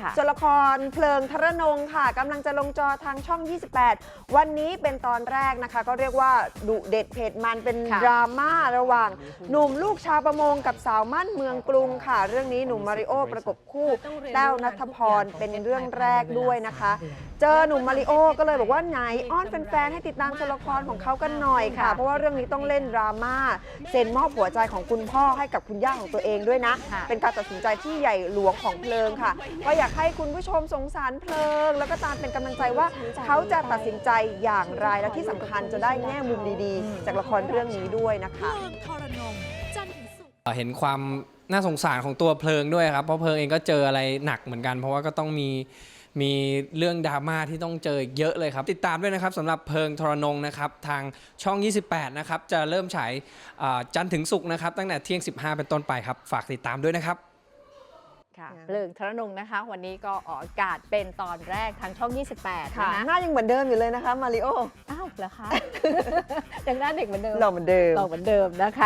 ค่ะส่วนละครเพลิงทรนงค่ะกำลังจะลงจอทางช่อง 28 วันนี้เป็นตอนแรกนะคะ ก็เรียกว่าดุเด็ดเผ็ดมันเป็นค่ะดราม่าระหว่าง หนุ่มลูกชาวประมงกับสาวมั่นเมืองกรุงค่ะ เรื่องนี้หนุ่มมาริโอประกบคู่แต้วนัทพรเป็นเรื่องแรกด้วยนะคะ เจอหนุ่มมาริโอก็เลยบอกว่าไหนอ้อนแฟนๆให้ติดตามตัวละครของเขากันหน่อยค่ะค่ะเพราะว่าเรื่องนี้ต้องเล่นดราม่าเซ็นมอบหัวใจของคุณพ่อให้กับคุณย่าของตัวเองด้วยนะค่ะเป็นการตัดสินใจที่ใหญ่หลวงของเพลิงค่ะก็อยากให้คุณผู้ชมสงสารเพลิง แล้วก็ตามเป็นกำลังใจว่าเขาจะตัดสินใจอย่างไรและที่สำคัญจะได้แง่มุมดีๆ จากละครเรื่องนี้ด้วยนะคะเพลิงทรนงจันทร์ถึงศุกร์เห็นความน่าสงสารของตัวเพลิงด้วยครับ เพราะเพลิงเองก็เจออะไรหนักเหมือนกัน เพราะว่าก็ต้องมีมีเรื่องดราม่าที่ต้องเจออีกเยอะเลยครับ ติดตามด้วยนะครับสำหรับเพลิงทรนงนะครับ ทางช่อง 28 นะครับ จะเริ่มฉายอ่าจันทร์ถึงศุกร์นะครับ ตั้งแต่เที่ยง 15 เป็นต้นไปครับ ฝากติดตามด้วยนะครับ ค่ะเพลิงทรนงนะคะ วันนี้ก็ออกอากาศเป็นตอนแรกทางช่อง 28ค่ะนะคะหน้ายังเหมือนเดิมอยู่เลยนะคะมาริโออ้าวเหรอคะ ยังหน้าเด็กเหมือนเดิมหล่อเหมือนเดิมเราเหมือนเดิมนะคะ